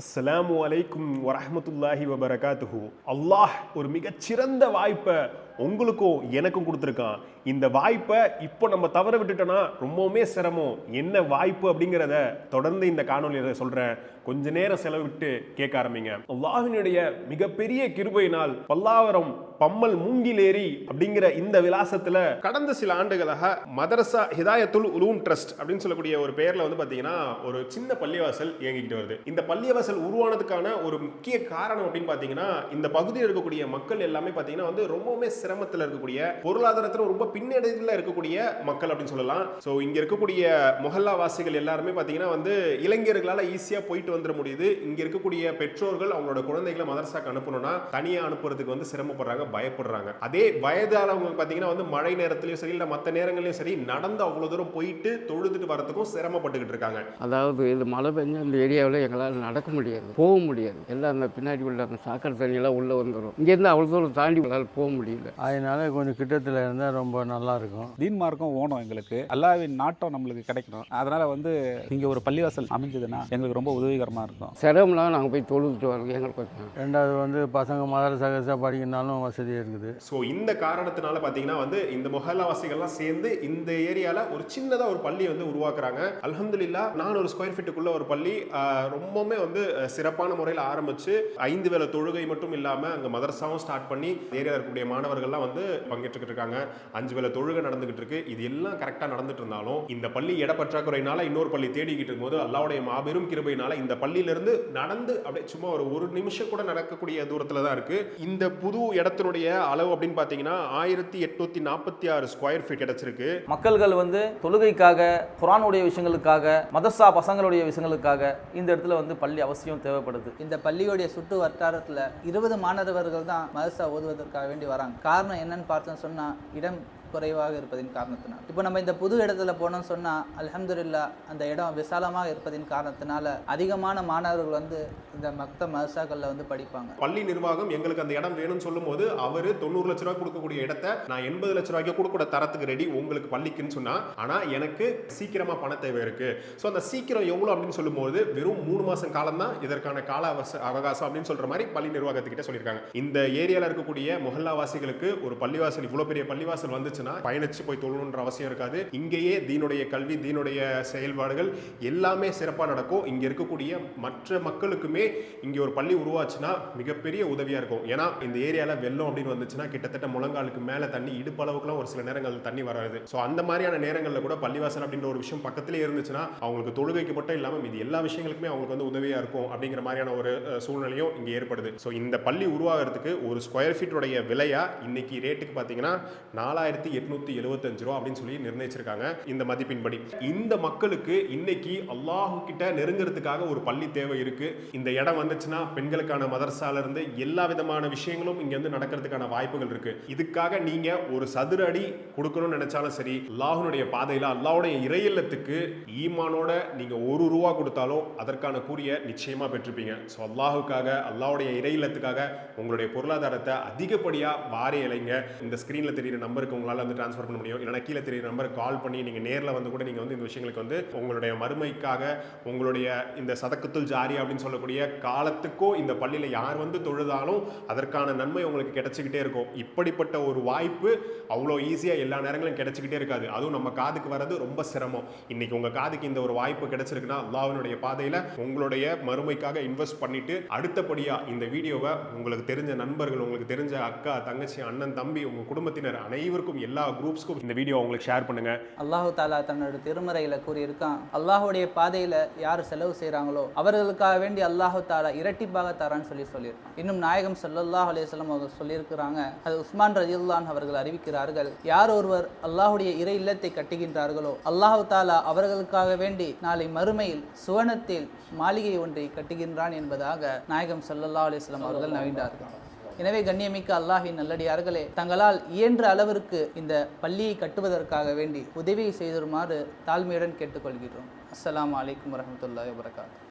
அஸ்லாம் அலைக்கும் வரஹ்மத்துல்லாஹி வபரகாத்துஹு. அல்லாஹ் ஒரு மிகச்சிறந்த வாய்ப்பை உங்களுக்கும் எனக்கும் கொடுத்துருக்கான். இந்த வாய்ப்பை இப்போ நம்ம தவற விட்டுட்டோன்னா ரொம்பவுமே சிரமம். என்ன வாய்ப்பு அப்படிங்கிறத தொடர்ந்து இந்த காணொலியில் சொல்கிறேன் கொஞ்ச நேரம் செலவிட்டு கேட்க ஆரம்பிங்க. அல்லாஹினுடைய மிகப்பெரிய கிருபையினால் பல்லாவரம் பம்மல் மூங்கிலேரி அப்படிங்கிற இந்த விலாசத்தில் கடந்த சில ஆண்டுகளாக மதரசா ஹிதாயத்துல் உலூம் ட்ரஸ்ட் அப்படின்னு சொல்லக்கூடிய ஒரு பெயரில் வந்து பார்த்தீங்கன்னா ஒரு சின்ன பள்ளிவாசல் இயங்கிக்கிட்டு வருது. இந்த பள்ளிவாசல் உருவானதுக்கான ஒரு முக்கிய காரணம் அப்படின்னு பார்த்தீங்கன்னா இந்த பகுதியில் இருக்கக்கூடிய மக்கள் எல்லாமே பார்த்தீங்கன்னா வந்து ரொம்பவுமே சிரமத்தில் இருக்கக்கூடிய பொருளாதாரத்தில் ரொம்ப பின்னடைவில் இருக்கக்கூடிய மக்கள் அப்படின்னு சொல்லலாம். ஸோ இங்கே இருக்கக்கூடிய மொஹல்லா வாசிகள் எல்லாருமே பார்த்தீங்கன்னா வந்து இளைஞர்களால் ஈஸியாக போயிட்டு வந்துட முடியுது. இங்கே இருக்கக்கூடிய பெற்றோர்கள் அவங்களோட குழந்தைகளை மதரசாக்கு அனுப்பணும்னா தனியாக அனுப்புறதுக்கு வந்து சிரமப்படுறாங்க பயப்படுறாங்க. அதே வயதானவங்க பார்த்தீங்கன்னா வந்து மழை நேரத்துலையும் சரி இல்லை மற்ற நேரங்களையும் சரி நடந்து அவ்வளோ தூரம் போயிட்டு தொழுதுட்டு வரத்துக்கும் சிரமப்பட்டுக்கிட்டு இருக்காங்க. அதாவது இது மழை பெஞ்ச இந்த ஏரியாவில் எங்களால் நடக்க முடியாது போக முடியாது. எல்லாம் அந்த பின்னாடி உள்ள அந்த சாக்கடை தண்ணியெல்லாம் உள்ளே வந்துடும் இங்கேருந்து அவ்வளோ தூரம் தாண்டி உங்களால் போக முடியல. அதனால கொஞ்சம் கிட்டத்தில் இருந்தால் ரொம்ப நல்லா இருக்கும் தீன் மார்க்கம் ஓணும் எங்களுக்கு. அல்லாவின் நாட்டம் நம்மளுக்கு கிடைக்கணும். அதனால வந்து இங்கே ஒரு பள்ளிவாசல் அமைஞ்சதுன்னா எங்களுக்கு ரொம்ப உதவிகரமாக இருக்கும். சிரமம்லாம் நாங்கள் போய் தொழுதுட்டு வரோம் எங்களுக்கு ரெண்டாவது வந்து பசங்க மதரசா கரசா படிக்கணும்னாலும் வசதியாக இருக்குது. ஸோ இந்த காரணத்தினால பார்த்தீங்கன்னா வந்து இந்த மொஹல்லாவாசிகள்லாம் சேர்ந்து இந்த ஏரியாவில் ஒரு சின்னதாக ஒரு பள்ளி வந்து உருவாக்குறாங்க. அல்ஹம்துலில்லா நானூறு ஸ்கொயர் ஃபீட்டுக்குள்ள ஒரு பள்ளி ரொம்பவுமே வந்து சிறப்பான முறையில் ஆரம்பிச்சு ஐந்து வேளை தொழுகை மட்டும் இல்லாமல் அங்கே மதரசாவும் ஸ்டார்ட் பண்ணி ஏரியாவில் இருக்கக்கூடிய மாணவர்கள்லாம் வந்து பங்கேற்றுக்கிட்டு இருக்காங்க அஞ்சு வேளை தொழுகை நடந்துகிட்டு இருக்கு. இது எல்லாம் கரெக்டாக நடந்துட்டு இருந்தாலும் இந்த பள்ளி இட பற்றாக்குறையினால இன்னொரு பள்ளி தேடிக்கிட்டு இருக்கும்போது அல்லாவுடைய மாபெரும் கிருபையினால இந்த பள்ளியிலிருந்து நடந்து அப்படியே சும்மா ஒரு ஒரு நிமிஷம் கூட நடக்கக்கூடிய தூரத்தில் தான் இருக்கு. இந்த புது இடத்தினுடைய அளவு அப்படின்னு பார்த்தீங்கன்னா ஆயிரத்தி எட்நூத்தி நாற்பத்தி ஆறு ஸ்கொயர் ஃபீட் கிடைச்சிருக்கு. மக்கள்கள் வந்து தொழுகைக்காக குரானுடைய விஷயங்களுக்காக மதர்சா பசங்களுடைய விஷயங்களுக்காக இந்த இடத்துல வந்து பள்ளி அவசியம் தேவைப்படுது. இந்த பள்ளியுடைய சுற்று வட்டாரத்தில் இருபது மாணவர்கள் தான் மதரசா ஓதுவதற்காக வேண்டி வராங்க. காரணம் என்னன்னு பார்த்தோன்னு சொன்னால் இடம் குறைவாக இருப்பதின் காரணத்தினால். இப்போ நம்ம இந்த புது இடத்துல போனோம்னு சொன்னால் அலமதுல்லா அந்த இடம் விசாலமாக இருப்பதின் காரணத்தினால அதிகமான மாணவர்கள் வந்து இந்த மக்த மதரசாக்களில் வந்து படிப்பாங்க. பள்ளி நிர்வாகம் எங்களுக்கு அந்த இடம் வேணும்னு சொல்லும்போது அவர் தொண்ணூறு லட்ச ரூபாய் கொடுக்கக்கூடிய இடத்த நான் எண்பது லட்ச ரூபாய்க்கு கொடுக்கூட தரத்துக்கு ரெடி உங்களுக்கு பள்ளிக்குன்னு சொன்னா. ஆனா எனக்கு சீக்கிரமா பண தேவை இருக்கு. ஸோ அந்த சீக்கிரம் எவ்வளோ அப்படின்னு சொல்லும்போது வெறும் மூணு மாசம் காலம் தான் இதற்கான கால அவச அவகாசம் அப்படின்னு சொல்ற மாதிரி பள்ளி நிர்வாகத்துக்கிட்ட சொல்லியிருக்காங்க. இந்த ஏரியால இருக்கக்கூடிய மொஹல்லாவாசிகளுக்கு ஒரு பள்ளிவாசல் இவ்வளவு பெரிய பள்ளிவாசல் வந்துச்சுன்னா பயணிச்சு போய் தொழணுன்ற அவசியம் இருக்காது. இங்கேயே தீனுடைய கல்வி தீனுடைய செயல்பாடுகள் எல்லாமே சிறப்பாக நடக்கும். இங்கே இருக்கக்கூடிய மற்ற மக்களுக்குமே இங்கே ஒரு பள்ளி உருவாச்சுன்னா மிகப்பெரிய உதவியாக இருக்கும். ஏன்னா இந்த ஏரியாவில் வெள்ளம் அப்படின்னு வந்துச்சுன்னா கிட்டத்தட்ட முழங்காலுக்கு மேலே தண்ணி இடுப்பளவுக்குலாம் ஒரு சில நேரங்கள் தண்ணி வராது. ஸோ அந்த மாதிரியான நேரங்களில் கூட பள்ளிவாசல் அப்படின்ற ஒரு விஷயம் பக்கத்திலே இருந்துச்சுன்னா அவங்களுக்கு தொழுகைக்கு மட்டும் இல்லாமல் மீதி எல்லா விஷயங்களுக்குமே அவங்களுக்கு வந்து உதவியாக இருக்கும் அப்படிங்கிற மாதிரியான ஒரு சூழ்நிலையும் இங்கே ஏற்படுது. ஸோ இந்த பள்ளி உருவாகிறதுக்கு ஒரு ஸ்கொயர் ஃபீட்டுடைய விலையா இன்னைக்கு ரேட்டுக்கு பார்த்தீங்கன்னா நாலாயிரத்தி எட்நூத்தி எழுபத்தஞ்சு ரூபா அப்படின்னு சொல்லி நிர்ணயிச்சிருக்காங்க இந்த மதிப்பின்படி. இந்த மக்களுக்கு இன்னைக்கு அல்லாஹு கிட்ட நெருங்குறதுக்காக ஒரு பள்ளி தேவை இருக்கு. இந்த இடம் வந்துச்சுன்னா பெண்களுக்கான மதரசால இருந்து எல்லா விதமான விஷயங்களும் இங்க வந்து நடக்கிறதுக்கான வாய்ப்புகள் இருக்கு. இதுக்காக நீங்க ஒரு சதுர அடி கொடுக்கணும்னு நினைச்சாலும் சரி அல்லாஹனுடைய பாதையில அல்லாவுடைய இறையில்லத்துக்கு ஈமானோட நீங்க ஒரு ரூபா கொடுத்தாலும் அதற்கான கூறிய நிச்சயமா பெற்றிருப்பீங்க. ஸோ அல்லாஹுக்காக அல்லாவுடைய இறையில்லத்துக்காக உங்களுடைய பொருளாதாரத்தை அதிகப்படியா வாரி இலைங்க இந்த ஸ்கிரீன்ல தெரியுற நம்பருக்கு உங்களால் வந்து ட்ரான்ஸ்ஃபர் பண்ண முடியும். இல்லைனா கீழே தெரியுற நம்பருக்கு கால் பண்ணி நீங்க நேரில் வந்து கூட நீங்க வந்து இந்த விஷயங்களுக்கு வந்து உங்களுடைய மறுமைக்காக உங்களுடைய இந்த சதக்கத்துள் ஜாரி அப்படின்னு சொல்லக்கூடிய காலத்துக்கோ இந்த பள்ளியில் யார் வந்து தொழுதாலும் அதற்கான நன்மை உங்களுக்கு கிடைச்சிக்கிட்டே இருக்கும். இப்படிப்பட்ட ஒரு வாய்ப்பு அவ்வளோ ஈஸியாக எல்லா நேரங்களும் கிடைச்சிக்கிட்டே இருக்காது. அதுவும் நம்ம காதுக்கு வர்றது ரொம்ப சிரமம். இன்னைக்கு உங்கள் காதுக்கு இந்த ஒரு வாய்ப்பு கிடைச்சிருக்குன்னா அல்லாவினுடைய பாதையில் உங்களுடைய மறுமைக்காக இன்வெஸ்ட் பண்ணிட்டு அடுத்தபடியாக இந்த வீடியோவை உங்களுக்கு தெரிஞ்ச நண்பர்கள் உங்களுக்கு தெரிஞ்ச அக்கா தங்கச்சி அண்ணன் தம்பி உங்கள் குடும்பத்தினர் அனைவருக்கும் எல்லா குரூப்ஸ்க்கும் இந்த வீடியோ உங்களுக்கு ஷேர் பண்ணுங்க. அல்லாஹு தாலா தன்னோட திருமறையில் கூறியிருக்கான் அல்லாஹுடைய பாதையில் யார் செலவு செய்கிறாங்களோ அவர்களுக்காக வேண்டி அல்லாஹு தாலா இரட்டிப்பாக தரான்னு சொல்லி சொல்லியிருக்கு இன்னும் நாயகம் ஸல்லல்லாஹு அலையம் அவர்கள் சொல்லியிருக்கிறாங்க அது உஸ்மான் ரஜில்லான் அவர்கள் அறிவிக்கிறார்கள் யார் ஒருவர் அல்லாஹுடைய இறை இல்லத்தை கட்டுகின்றார்களோ அல்லாஹு தாலா அவர்களுக்காக வேண்டி நாளை மறுமையில் சுவனத்தில் மாளிகை ஒன்றை கட்டுகின்றான் என்பதாக நாயகம் சல்லல்லா அலைஹி அவர்கள் நவீண்டார்கள் எனவே கண்ணியமிக்க அல்லாஹின் நல்லடியார்களே தங்களால் இயன்ற அளவிற்கு இந்த பள்ளியை கட்டுவதற்காக வேண்டி உதவி செய்திருமாறு தாழ்மையுடன் கேட்டுக்கொள்கிறோம் அஸ்லாம் அலைக்கும் வரஹ்மத்துல்லாஹி வபரகாத்துஹு